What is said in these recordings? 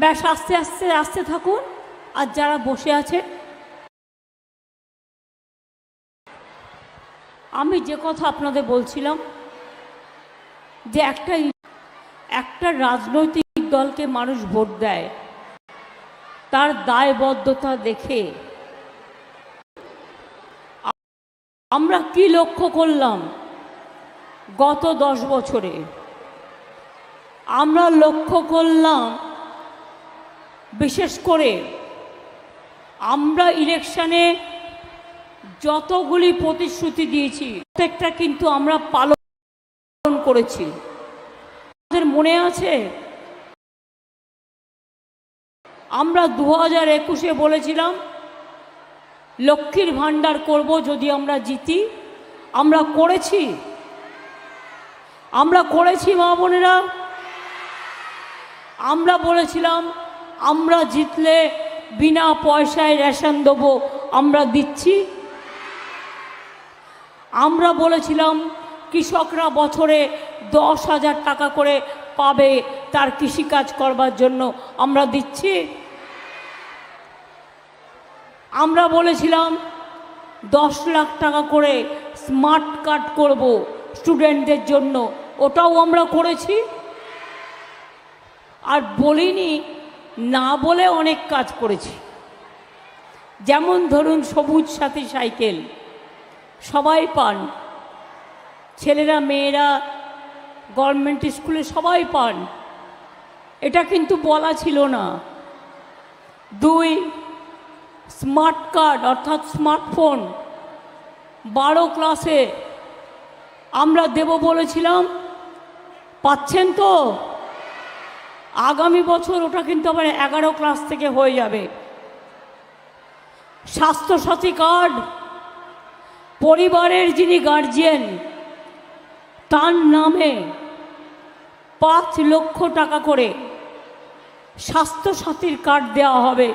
ব্যাস, আস্তে আস্তে আস্তে থাকুন। আর যারা বসে আছে, আমি যে কথা আপনাদের বলছিলাম, যে একটা একটা রাজনৈতিক দলকে মানুষ ভোট দেয়, তার দায়বদ্ধতা দেখে আমরা কি লক্ষ্য করলাম? গত দশ বছরে আমরা লক্ষ্য করলাম বিশেষ করে আমরা ইলেকশনে যতগুলি প্রতিশ্রুতি দিয়েছি, প্রত্যেকটা কিন্তু আমরা পালন করেছি। আমাদের মনে আছে? আমরা দু হাজার একুশে বলেছিলাম, লক্ষ্মীর ভাণ্ডার করব যদি আমরা জিতি। আমরা করেছি। আমরা করেছি মা বোনেরা। আমরা বলেছিলাম আমরা জিতলে বিনা পয়সায় রেশন দেবো, আমরা দিচ্ছি। আমরা বলেছিলাম, কৃষকরা বছরে দশ হাজার টাকা করে পাবে তার কৃষিকাজ করবার জন্য, আমরা দিচ্ছি। আমরা বলেছিলাম, দশ লাখ টাকা করে স্মার্ট কার্ড করব স্টুডেন্টদের জন্য, ওটাও আমরা করেছি। আর বলিনি না বলে অনেক কাজ করেছি। যেমন ধরুন সবুজ সাথী সাইকেল, সবাই পান। ছেলেরা, মেয়েরা গভর্নমেন্ট স্কুলে সবাই পান। এটা কিন্তু বলা ছিল না। দুই স্মার্ট কার্ড অর্থাৎ স্মার্টফোন বারো ক্লাসে আমরা দেব বলেছিলাম। পাচ্ছেন তো? আগামী বছর ওটা কিন্তু আবার এগারো ক্লাস থেকে হয়ে যাবে। স্বাস্থ্যসাথী কার্ড পরিবারের যিনি গার্জিয়ান তার নামে পাঁচ লক্ষ টাকা করে স্বাস্থ্যসাথীর কার্ড দেওয়া হবে,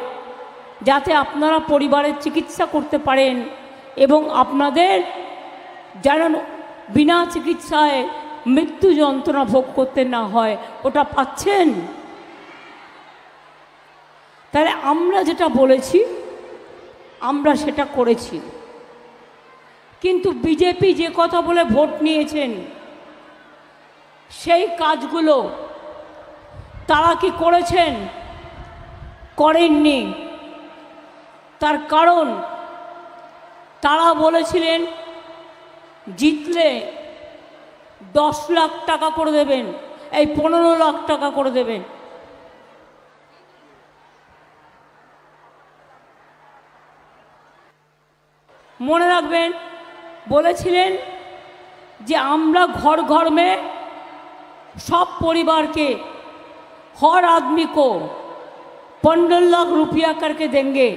যাতে আপনারা পরিবারের চিকিৎসা করতে পারেন এবং আপনাদের যেন বিনা চিকিৎসায় মৃত্যু যন্ত্রণা ভোগ করতে না হয়, ওটা পাচ্ছেন? তাহলে আমরা যেটা বলেছি, আমরা সেটা করেছি। কিন্তু বিজেপি যে কথা বলে ভোট নিয়েছেন, সেই কাজগুলো তারা কি করেছেন? করেননি। তার কারণ, তারা বলেছিলেন, জিতলে দশ লাখ টাকা করে দেবেন, এই পনেরো লাখ টাকা করে দেবেন। মনে রাখবেন, বলেছিলেন যে আমরা ঘর ঘর মে সব পরিবারকে, হর আদমি কো, পনেরো লাখ রুপিয়া করকে দেঙ্গে।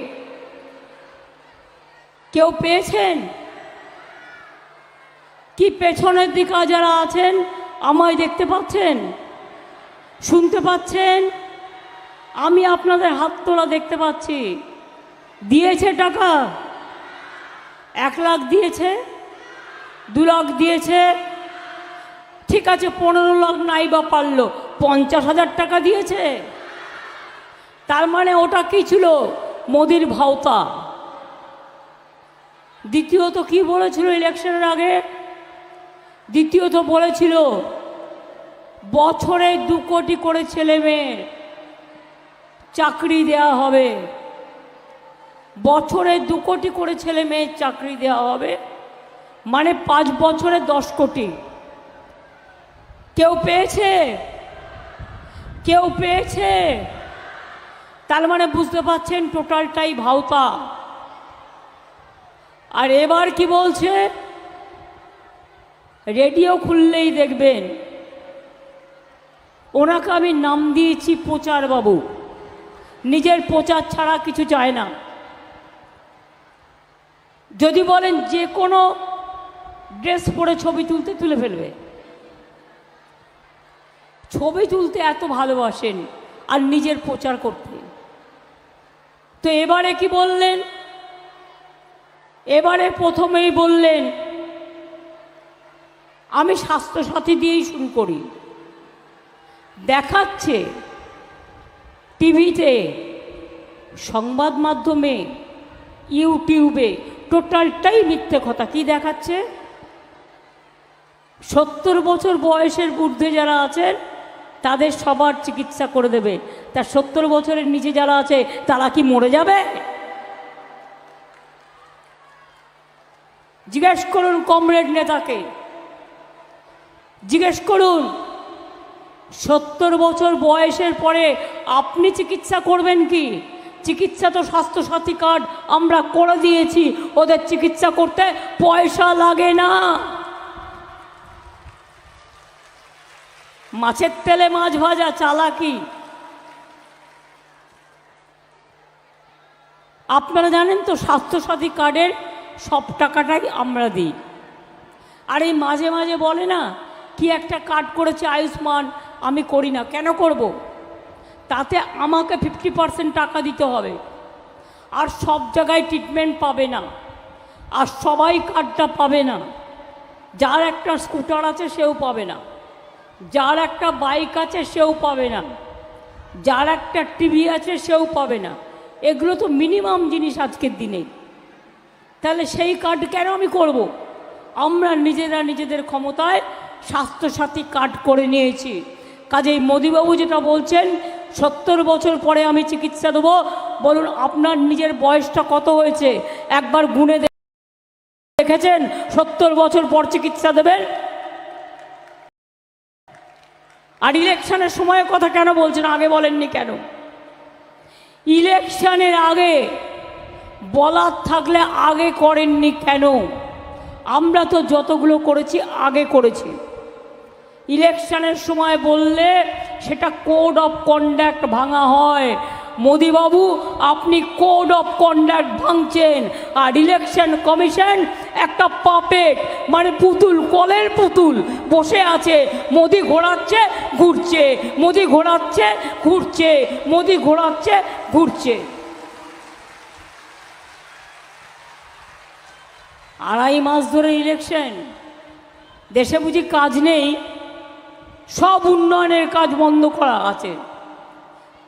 কেউ পেয়েছেন? কি পেছনের দিকে যারা আছেন, আমায় দেখতে পাচ্ছেন? শুনতে পাচ্ছেন? আমি আপনাদের হাত তোলা দেখতে পাচ্ছি। দিয়েছে টাকা। এক লাখ দিয়েছে। দু লাখ দিয়েছে। ঠিক আছে, পনেরো লাখ নাই বা পারল, পঞ্চাশ হাজার টাকা দিয়েছে। তার মানে ওটা কি ছিল? মোদির ভাওতা। দ্বিতীয়ত কি বলেছিল ইলেকশনের আগে? দ্বিতীয়ত বলেছিল, বছরে দু কোটি করে ছেলে মেয়ের চাকরি দেওয়া হবে। বছরে দু কোটি করে ছেলে মেয়ের চাকরি দেওয়া হবে মানে পাঁচ বছরে দশ কোটি। কেউ পেয়েছে? কেউ পেয়েছে? তার মানে বুঝতে পারছেন, টোটালটাই ভাওতা। আর এবার কি বলছে? রেডিও খুললেই দেখবেন। ওনাকে আমি নাম দিয়েছি প্রচার বাবু নিজের প্রচার ছাড়া কিছু চায় না। যদি বলেন যে কোনো ড্রেস পরে ছবি তুলতে তুলে ফেলবে। ছবি তুলতে এত ভালোবাসেন আর নিজের প্রচার করতে। তো এবারে কি বললেন? এবারে প্রথমেই বললেন আমি স্বাস্থ্যসাথী দিয়েই শুরু করি। দেখাচ্ছে টিভিতে, সংবাদ মাধ্যমে, ইউটিউবে, টোটালটাই মিথ্যে কথা। কি দেখাচ্ছে? সত্তর বছর বয়সের ঊর্ধ্বে যারা আছেন, তাদের সবার চিকিৎসা করে দেবে। তা সত্তর বছরের নিচে যারা আছে, তারা কি মরে যাবে? জিজ্ঞেস করুন কমরেড নেতাকে। জিজ্ঞেস করুন, সত্তর বছর বয়সের পরে আপনি চিকিৎসা করবেন কি? চিকিৎসা তো স্বাস্থ্যসাথী কার্ড আমরা করে দিয়েছি, ওদের চিকিৎসা করতে পয়সা লাগে না। মাছের তেলে মাছ ভাজা চালাকি। আপনারা জানেন তো স্বাস্থ্যসাথী কার্ডের সব টাকাটাই আমরা দিই। আর এই মাঝে মাঝে বলে না কি একটা কার্ড করেছে আয়ুষ্মান? আমি করি না। কেন করব। তাতে আমাকে ফিফটি পার্সেন্ট টাকা দিতে হবে। আর সব জায়গায় ট্রিটমেন্ট পাবে না। আর সবাই কার্ডটা পাবে না। যার একটা স্কুটার আছে, সেও পাবে না। যার একটা বাইক আছে, সেও পাবে না। যার একটা টিভি আছে, সেও পাবে না। এগুলো তো মিনিমাম জিনিস আজকের দিনে। তাহলে সেই কার্ড কেন আমি করব। আমরা নিজেরা নিজেদের ক্ষমতায় স্বাস্থ্যসাথী কার্ড করে নিয়েছি। কাজেই মোদিবাবু যেটা বলছেন, সত্তর বছর পরে আমি চিকিৎসা দেবো। বলুন, আপনার নিজের বয়সটা কত হয়েছে? একবার গুনে দেখেছেন? সত্তর বছর পর চিকিৎসা দেবেন? আর ইলেকশনের সময়ের কথা কেন বলছেন? আগে বলেননি কেন? ইলেকশনের আগে বলার থাকলে আগে করেননি কেন? আমরা তো যতগুলো করেছি, আগে করেছি। ইলেকশনের সময় বললে সেটা কোড অফ কন্ডাক্ট ভাঙা হয়। মোদিবাবু, আপনি কোড অফ কন্ডাক্ট ভাঙছেন। আর ইলেকশন কমিশন একটা পাপেট মানে পুতুল, কলের পুতুল বসে আছে। মোদি ঘোরাচ্ছে, ঘুরছে। মোদি ঘোরাচ্ছে, ঘুরছে। মোদি ঘোরাচ্ছে, ঘুরছে। আড়াই মাস ধরে ইলেকশন। দেশে বুঝি কাজ নেই। সব উন্নয়নের কাজ বন্ধ করা আছে।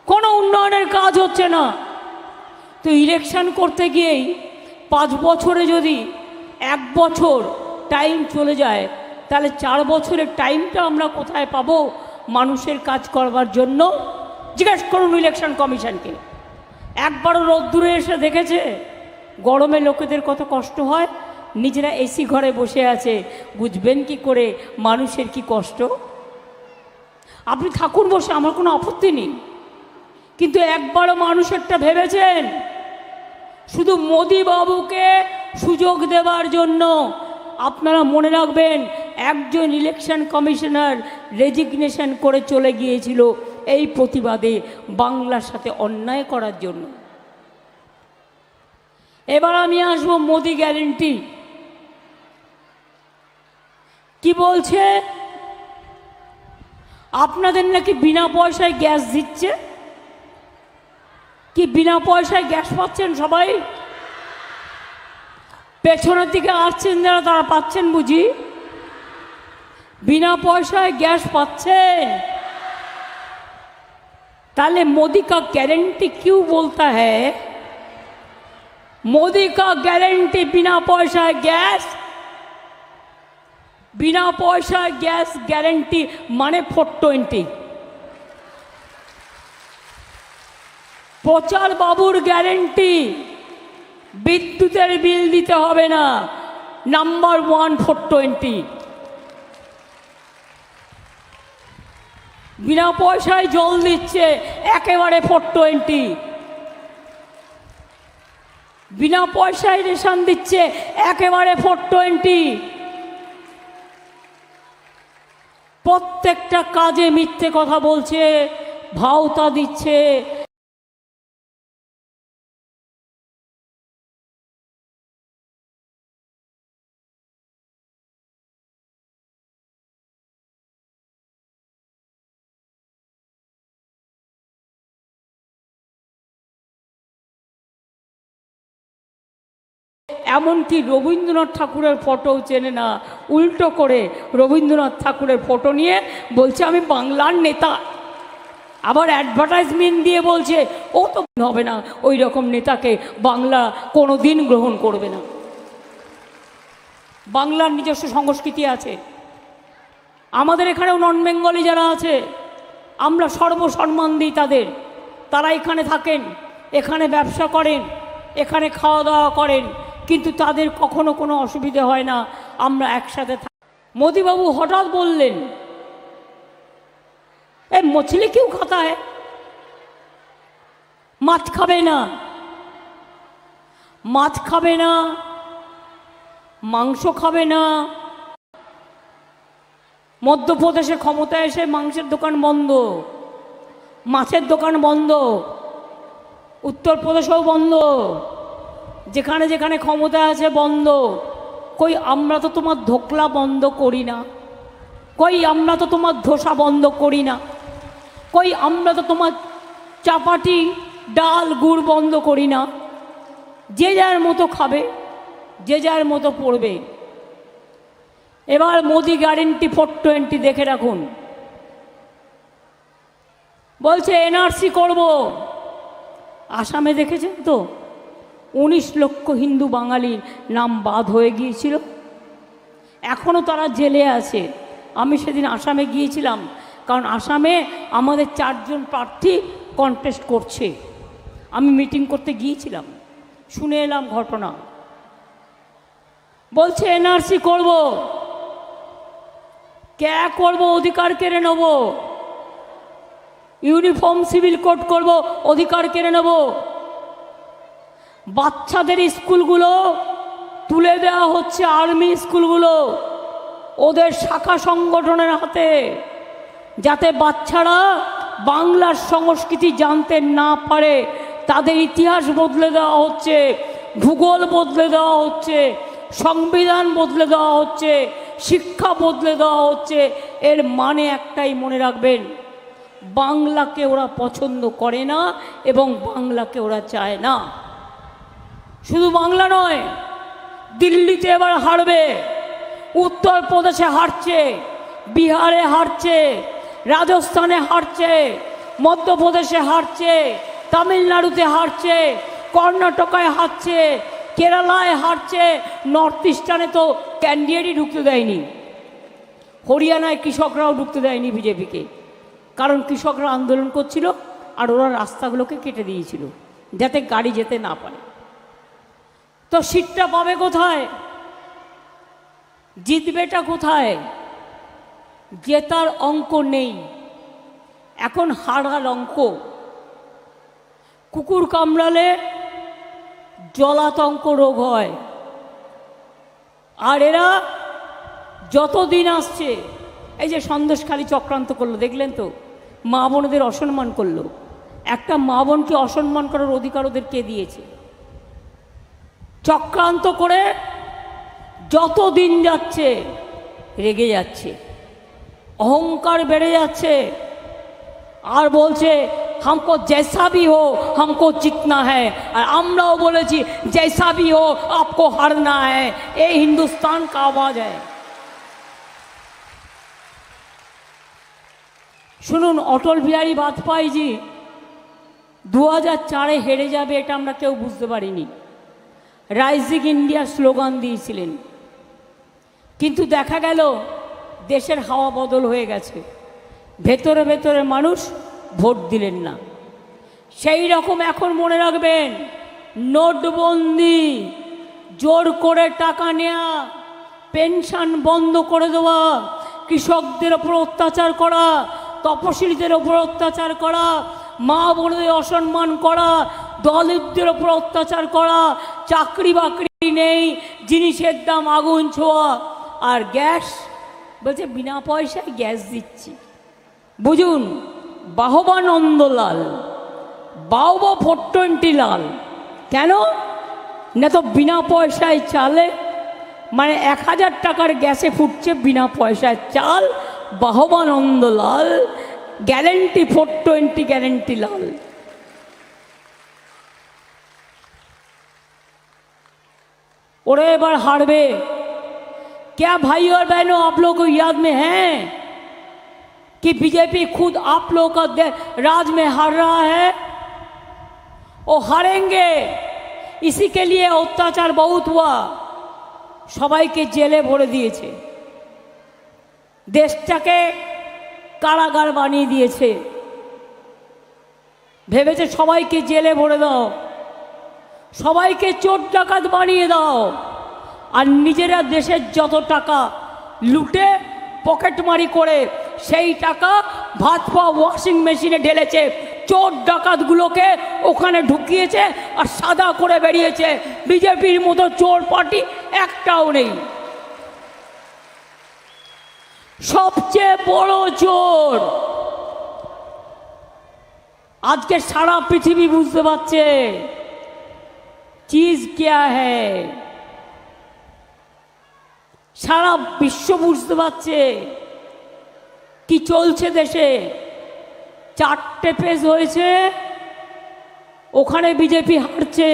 কোনো উন্নয়নের কাজ হচ্ছে না। তো ইলেকশন করতে গিয়েই পাঁচ বছরে যদি এক বছর টাইম চলে যায়, তাহলে চার বছরের টাইমটা আমরা কোথায় পাবো মানুষের কাজ করবার জন্য? জিজ্ঞেস করুন ইলেকশন কমিশনকে। একবারও রোদ্দুরে এসে দেখেছে, গরমে লোকেদের কত কষ্ট হয়। নিজেরা এসি ঘরে বসে আছে, বুঝবেন কি করে মানুষের কি কষ্ট? আপনি থাকুন বসে, আমার কোনো আপত্তি নেই। কিন্তু একবারও মানুষেরটা ভেবেছেন, শুধু মোদি বাবুকে সুযোগ দেওয়ার জন্য আপনারা মনে রাখবেন, একজন ইলেকশন কমিশনার রেজিগনেশন করে চলে গিয়েছিল এই প্রতিবাদে বাংলার সাথে অন্যায় করার জন্য। এবার আমি আসব মোদি গ্যারেন্টি কি বলছে? আপনাদের নাকি বিনা পয়সায় গ্যাস দিচ্ছে কি বিনা পয়সায় গ্যাস পাচ্ছেন সবাই পেছনের দিকে আসছেন যারা তারা পাচ্ছেন বুঝি বিনা পয়সায় গ্যাস পাচ্ছেন তাহলে मोदी का गारंटी क्यों बोलता है मोदी का गारंटी बिना पैसा গ্যাস বিনা পয়সায় গ্যাস গ্যারেন্টি মানে ফোর টোয়েন্টি। প্রচার বাবুর গ্যারেন্টি। বিদ্যুতের বিল দিতে হবে না। Number one four twenty. বিনা পয়সায় জল দিচ্ছে একেবারে ফোর টোয়েন্টি। বিনা পয়সায় রেশন দিচ্ছে একেবারে ফোর টোয়েন্টি। প্রত্যেকটা কাজে মিথ্যে কথা বলছে ভাওতা দিচ্ছে এমনকি রবীন্দ্রনাথ ঠাকুরের ফটোও চেনে না। উল্টো করে রবীন্দ্রনাথ ঠাকুরের ফটো নিয়ে বলছে, আমি বাংলার নেতা। আবার অ্যাডভার্টাইজমেন্ট দিয়ে বলছে, ও তো হবে না ওই রকম নেতাকে বাংলা কোনো দিন গ্রহণ করবে না। বাংলার নিজস্ব সংস্কৃতি আছে। আমাদের এখানেও নন বেঙ্গলি যারা আছে, আমরা সর্বসম্মান দিই তাদের। তারা এখানে থাকেন, এখানে ব্যবসা করেন, এখানে খাওয়া দাওয়া করেন। কিন্তু তাদের কখনো কোনো অসুবিধে হয় না, আমরা একসাথে থাকি মোদিবাবু হঠাৎ বললেন, এ মছলি কেউ খাতায়? মাছ খাবে না। মাছ খাবে না। মাংস খাবে না। মধ্যপ্রদেশে ক্ষমতায় এসে মাংসের দোকান বন্ধ, মাছের দোকান বন্ধ, উত্তরপ্রদেশেও বন্ধ। যেখানে যেখানে ক্ষমতা আছে বন্ধ। কই, আমরা তো তোমার ধোকলা বন্ধ করি না। কই, আমরা তো তোমার ধোসা বন্ধ করি না। কই, আমরা তো তোমার চাপাটি, ডাল, গুড় বন্ধ করি না। যে যার মতো খাবে, যে যার মতো পড়বে। এবার মোদি গ্যারেন্টি ফোর টোয়েন্টি দেখে রাখুন। বলছে, এনআরসি করব। আসামে দেখেছেন তো? উনিশ লক্ষ হিন্দু বাঙালির নাম বাদ হয়ে গিয়েছিল। এখনও তারা জেলে আছে। আমি সেদিন আসামে গিয়েছিলাম, কারণ আসামে আমাদের চারজন প্রার্থী কন্টেস্ট করছে। আমি মিটিং করতে গিয়েছিলাম। শুনে এলাম ঘটনা। বলছে, এনআরসি করব। ক্যা করব? অধিকার কেড়ে নেব। ইউনিফর্ম সিভিল কোড করব। অধিকার কেড়ে নেব। বাচ্চাদের স্কুলগুলো তুলে দেওয়া হচ্ছে আর্মি স্কুলগুলো। ওদের শাখা সংগঠনের হাতে, যাতে বাচ্চারা বাংলার সংস্কৃতি জানতে না পারে। তাদের ইতিহাস বদলে দেওয়া হচ্ছে, ভূগোল বদলে দেওয়া হচ্ছে, সংবিধান বদলে দেওয়া হচ্ছে, শিক্ষা বদলে দেওয়া হচ্ছে। এর মানে একটাই মনে রাখবেন, বাংলাকে ওরা পছন্দ করে না এবং বাংলাকে ওরা চায় না। শুধু বাংলা নয়, দিল্লিতে এবার হারবে, উত্তরপ্রদেশে হারছে, বিহারে হারছে, রাজস্থানে হারছে, মধ্যপ্রদেশে হারছে, তামিলনাড়ুতে হারছে, কর্ণাটকায় হারছে, কেরালায় হারছে, নর্থ ইস্টার্নে তো ক্যান্ডিডেটই ঢুকতে দেয়নি। হরিয়ানায় কৃষকরাও ঢুকতে দেয়নি বিজেপিকে। কারণ কৃষকরা আন্দোলন করছিল আর ওরা রাস্তাগুলোকে কেটে দিয়েছিল, যাতে গাড়ি যেতে না পারে। তো সিটটা পাবে কোথায়? জিতবেটা কোথায়? জেতার অঙ্ক নেই। এখন হারার অঙ্ক। কুকুর কামড়ালে জলাতঙ্ক রোগ হয়। আর এরা যতদিন আসছে, এই যে সন্দেশখালী চক্রান্ত করল, দেখলেন তো? মা বোনদের অসম্মান করল। একটা মা বোনকে অসম্মান করার অধিকার ওদের কে দিয়েছে? চক্রান্ত করে যত দিন যাচ্ছে রেগে যাচ্ছে। অহংকার বেড়ে যাচ্ছে। আর বলছে, হামকো জেসা ভি হো, হামকো জিতনা হ্যাঁ আর আমরাও বলেছি, জেসা ভি হো, আপকো হারনা হ্যাঁ এই হিন্দুস্তান কা আওয়াজ হ্যাঁ শুনুন, অটল বিহারী বাজপেয়ীজি দু হাজার চারে হেরে যাবে, এটা আমরা কেউ বুঝতে পারিনি। রাইজিং ইন্ডিয়া স্লোগান দিয়েছিলেন। কিন্তু দেখা গেল, দেশের হাওয়া বদল হয়ে গেছে। ভেতরে ভেতরে মানুষ ভোট দিলেন না। সেই রকম এখন মনে রাখবেন, নোটবন্দি, জোর করে টাকা নেয়া, পেনশন বন্ধ করে দেওয়া, কৃষকদের ওপর অত্যাচার করা, তপশিলীদের ওপর অত্যাচার করা, মা বোনদের অসম্মান করা, দলিতদের ওপর অত্যাচার করা চাকরি বাকরি নেই, জিনিসের দাম আগুন ছোঁয়া। আর গ্যাস, বলছে বিনা পয়সায় গ্যাস দিচ্ছি। বুঝুন, বাহবা নন্দলাল, বাহবা ফোর টোয়েন্টি লাল কেন? না তো বিনা পয়সায় চালে মানে এক হাজার টাকার গ্যাসে ফুটছে বিনা পয়সায় চাল বাহবানন্দ লাল গ্যারেন্টি ফোর টোয়েন্টি গ্যারেন্টি লাল। ওরা এবার हारबे क्या भाई और बहनों आप लोगों को याद में है कि बीजेपी खुद आप लोगों का दे- राज में हार रहा है वो हारेंगे इसी के लिए अत्याचार बहुत हुआ সবাইকে জেলে ভরে দিয়েছে দেশটাকে কারাগার বানিয়ে দিয়েছে ভেবেছে সবাইকে জেলে ভরে দাও সবাইকে চোর ডাকাত বানিয়ে দাও। আর নিজেরা দেশের যত টাকা লুটে পকেটমারি করে, সেই টাকা ভাত ওয়াশিং মেশিনে ঢেলেছে, চোর ডাকাতগুলোকে ওখানে ঢুকিয়েছে আর সাদা করে বেরিয়েছে। বিজেপির মতো চোর পার্টি একটাও নেই। সবচেয়ে বড় চোর। আজকে সারা পৃথিবী বুঝতে পারছে। চিজ কেয়া হ্যায় সারা বিশ্ব বুঝতে পারছে কি চলছে দেশে চারটে পেজ হয়েছে ওখানে বিজেপি হারছে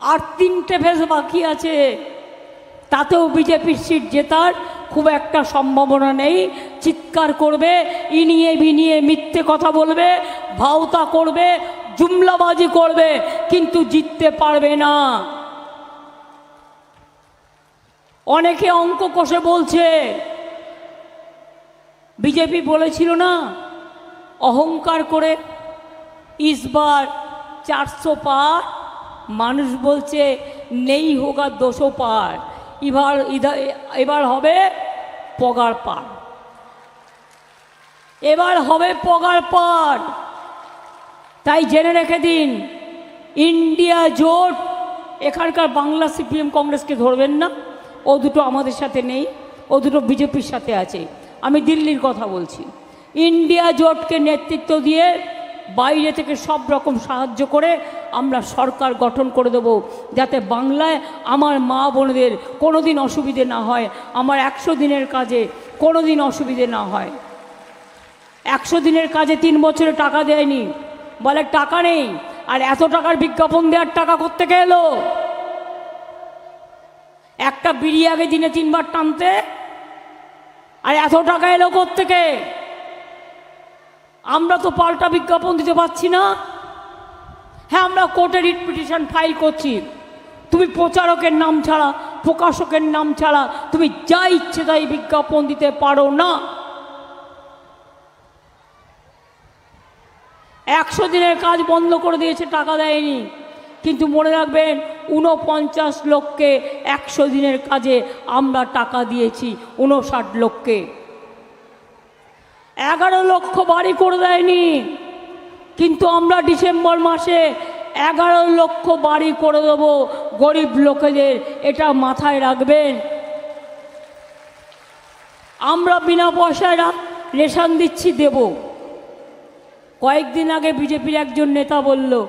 আর তিনটে ফেজ বাকি আছে তাতেও বিজেপির সিট জেতার খুব একটা সম্ভাবনা নেই। চিৎকার করবে, ইনিয়ে বিনিয়ে মিথ্যে কথা বলবে, ভাওতা করবে জুমলাবাজি করবে, কিন্তু জিততে পারবে না। অনেকে অঙ্ক কষে বলছে, বিজেপি বলেছিল না, অহংকার করে ইসবার চারশো পার, মানুষ বলছে নেই হোক আর দোষো পার, এবার এবার হবে পগার পার। এবার হবে পগার পার। তাই জেনে রেখে দিন, ইন্ডিয়া জোট, এখানকার বাংলা সিপিএম কংগ্রেসকে ধরবেন না। ও দুটো আমাদের সাথে নেই, ও দুটো বিজেপির সাথে আছে। আমি দিল্লির কথা বলছি। ইন্ডিয়া জোটকে নেতৃত্ব দিয়ে বাইরে থেকে সব রকম সাহায্য করে আমরা সরকার গঠন করে দেব, যাতে বাংলায় আমার মা বোনদের কোনো দিন অসুবিধে না হয়, আমার একশো দিনের কাজে কোনো দিন অসুবিধে না হয়। একশো দিনের কাজে তিন বছরে টাকা দেয়নি বলে, টাকা নেই। আর এত টাকার বিজ্ঞাপন দেওয়ার টাকা করতে এলো? একটা বিড়ি আগে দিনে তিনবার টানতে। আর এত টাকা এলো থেকে আমরা তো পাল্টা বিজ্ঞাপন দিতে পারছি না। হ্যাঁ আমরা কোর্টে রিট পিটিশন ফাইল করছি। তুমি প্রচারকের নাম ছাড়া, প্রকাশকের নাম ছাড়া, তুমি যা ইচ্ছে তাই বিজ্ঞাপন দিতে পারো না। একশো দিনের কাজ বন্ধ করে দিয়েছে, টাকা দেয়নি। কিন্তু মনে রাখবেন, ঊনপঞ্চাশ লোককে একশো দিনের কাজে আমরা টাকা দিয়েছি, ঊনষাট লোককে এগারো লক্ষ বাড়ি করে দেয়নি, কিন্তু আমরা ডিসেম্বর মাসে এগারো লক্ষ বাড়ি করে দেবো গরিব লোকেদের, এটা মাথায় রাখবেন। আমরা বিনা পয়সায় রেশন দিচ্ছি, দেবো। কয়েকদিন আগে বিজেপির একজন নেতা বলল,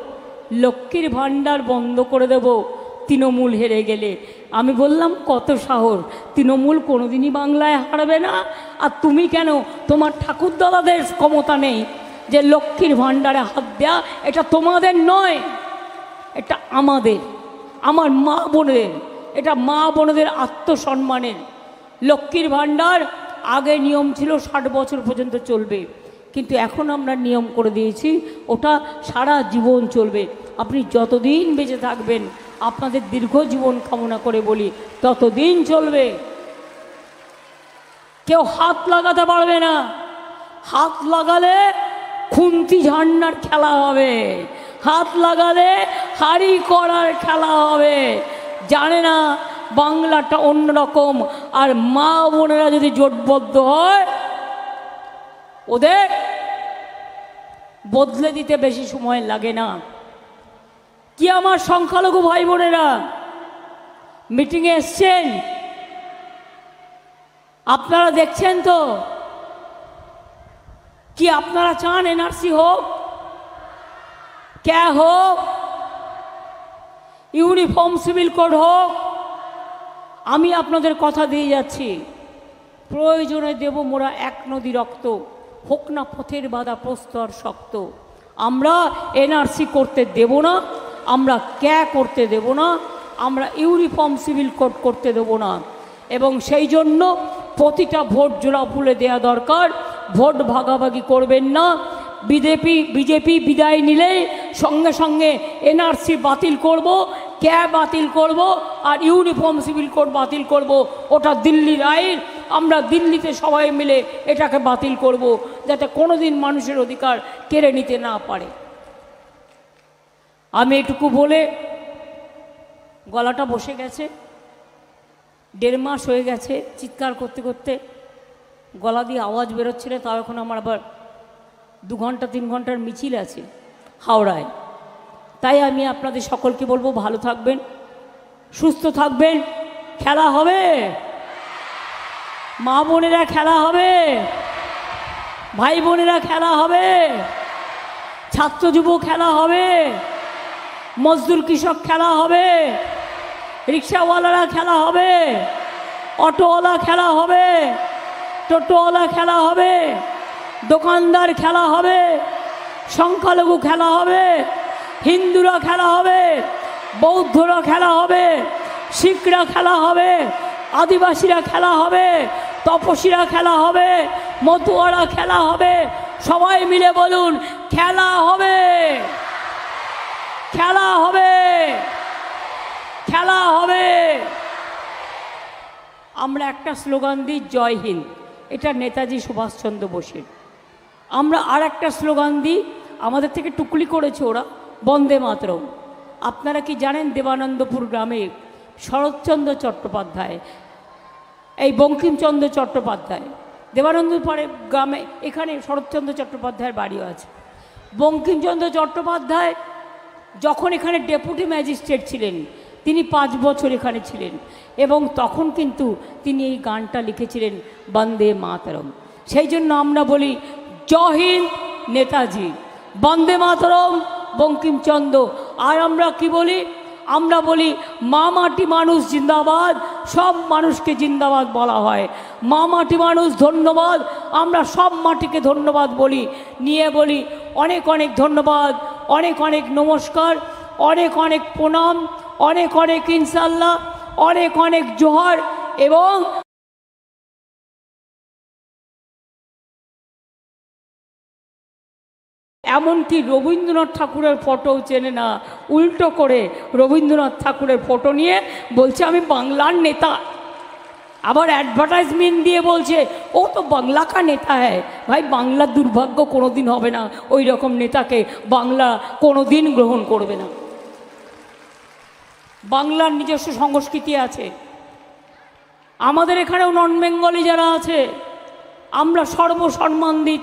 লক্ষ্মীর ভাণ্ডার বন্ধ করে দেব, তৃণমূল হেরে গেলে। আমি বললাম, কত সাহস, তৃণমূল কোনোদিনই বাংলায় হারবে না। আর তুমি কেন? তোমার ঠাকুরদাদাদের ক্ষমতা নেই যে লক্ষ্মীর ভাণ্ডারে হাত দেয়া, এটা তোমাদের নয়, এটা আমাদের, আমার মা বোনের এটা মা বোনদের আত্মসম্মানের। লক্ষ্মীর ভাণ্ডার আগে নিয়ম ছিল ষাট বছর পর্যন্ত চলবে। কিন্তু এখন আমরা নিয়ম করে দিয়েছি, ওটা সারা জীবন চলবে। আপনি যতদিন বেঁচে থাকবেন, আপনাদের দীর্ঘ জীবন কামনা করে বলি, ততদিন চলবে। কেউ হাত লাগাতে পারবে না। হাত লাগালে খুন্তি ঝান্নার খেলা হবে। হাত লাগালে হাড়ি করার খেলা হবে। জানে না, বাংলাটা অন্যরকম। আর মা বোনেরা যদি জোটবদ্ধ হয় ওদের বদলে দিতে বেশি সময় লাগে না। কি আমার সংখ্যালঘু ভাই বোনেরা মিটিংয়ে এসছেন? আপনারা দেখছেন তো? কি আপনারা চান এনআরসি হোক? ক্যা হোক? ইউনিফর্ম সিভিল কোড হোক? আমি আপনাদের কথা দিয়ে যাচ্ছি। প্রয়োজনে দেব মোরা এক নদী রক্ত। হোক না পথের বাধা প্রস্তর শক্ত। আমরা এনআরসি করতে দেব না, আমরা ক্যা করতে দেব না, আমরা ইউনিফর্ম সিভিল কোড করতে দেব না। এবং সেই জন্য প্রতিটা ভোট জোড়া ফুলে দেওয়া দরকার। ভোট ভাগাভাগি করবেন না। বিজেপি বিজেপি বিদায় নিলেই সঙ্গে সঙ্গে এনআরসি বাতিল করব, ক্যা বাতিল করব, আর ইউনিফর্ম সিভিল কোড বাতিল করব। ওটা দিল্লির আইন আমরা দিল্লিতে সবাই মিলে এটাকে বাতিল করব যাতে কোনোদিন মানুষের অধিকার কেড়ে নিতে না পারে। আমি এটুকু বলে গলাটা বসে গেছে। দেড় মাস হয়ে গেছে চিৎকার করতে করতে। গলা দিয়ে আওয়াজ বেরোচ্ছিল, তাও এখন আমার আবার দু ঘণ্টা, তিন ঘণ্টার মিছিল আছে হাওড়ায়। তাই আমি আপনাদের সকলকে বলব, ভালো থাকবেন, সুস্থ থাকবেন, খেলা হবে। মা বোনেরা খেলা হবে ভাই বোনেরা খেলা হবে ছাত্র যুব খেলা হবে মজদুর কৃষক খেলা হবে রিক্সাওয়ালারা খেলা হবে অটোওয়ালা খেলা হবে টোটোওয়ালা খেলা হবে দোকানদার খেলা হবে সংখ্যালঘু খেলা হবে হিন্দুরা খেলা হবে বৌদ্ধরা খেলা হবে শিখরা খেলা হবে আদিবাসীরা খেলা হবে তপসীরা খেলা হবে, মতুয়ারা খেলা হবে। সবাই মিলে বলুন, খেলা হবে। খেলা হবে। খেলা হবে। আমরা একটা স্লোগান দিই, জয় হিন্দ। এটা নেতাজি সুভাষচন্দ্র বোসের। আমরা আর একটা স্লোগান দিই, আমাদের থেকে টুকলি করেছে ওরা, বন্দে মাতরম। আপনারা কি জানেন, দেবানন্দপুর গ্রামে শরৎচন্দ্র চট্টোপাধ্যায় এই বঙ্কিমচন্দ্র চট্টোপাধ্যায়। দেবানন্দপুরে গ্রামে এখানে শরৎচন্দ্র চট্টোপাধ্যায়ের বাড়িও আছে। বঙ্কিমচন্দ্র চট্টোপাধ্যায় যখন এখানে ডেপুটি ম্যাজিস্ট্রেট ছিলেন, তিনি পাঁচ বছর এখানে ছিলেন এবং তখন কিন্তু তিনি এই গানটা লিখেছিলেন, বন্দে মাতরম। সেই জন্য আমরা বলি, জয় হিন্দ নেতাজি, বন্দে মাতরম, বঙ্কিমচন্দ্র। আর আমরা কি বলি আমরা বলি মা মাটি মানুষ জিন্দাবাদ, সব মানুষকে জিন্দাবাদ বলা হয়। মা মাটি মানুষ ধন্যবাদ, আমরা সব মাটিকে ধন্যবাদ বলি। নিয়ে বলি, অনেক অনেক ধন্যবাদ, অনেক অনেক নমস্কার, অনেক অনেক প্রণাম, অনেক অনেক ইনশাল্লাহ অনেক অনেক জোহর এবং এমনকি রবীন্দ্রনাথ ঠাকুরের ফটো চেনে না। উল্টো করে রবীন্দ্রনাথ ঠাকুরের ফটো নিয়ে বলছে, আমি বাংলার নেতা। আবার অ্যাডভার্টাইজমেন্ট দিয়ে বলছে, ও তো বাংলা কা নেতা হ্যায়। ভাই বাংলার দুর্ভাগ্য কোনো দিন হবে না। ওই রকম নেতাকে বাংলা কোনো দিন গ্রহণ করবে না। বাংলার নিজস্ব সংস্কৃতি আছে। আমাদের এখানেও নন বেঙ্গলি যারা আছে, আমরা সর্বসম্মান দিই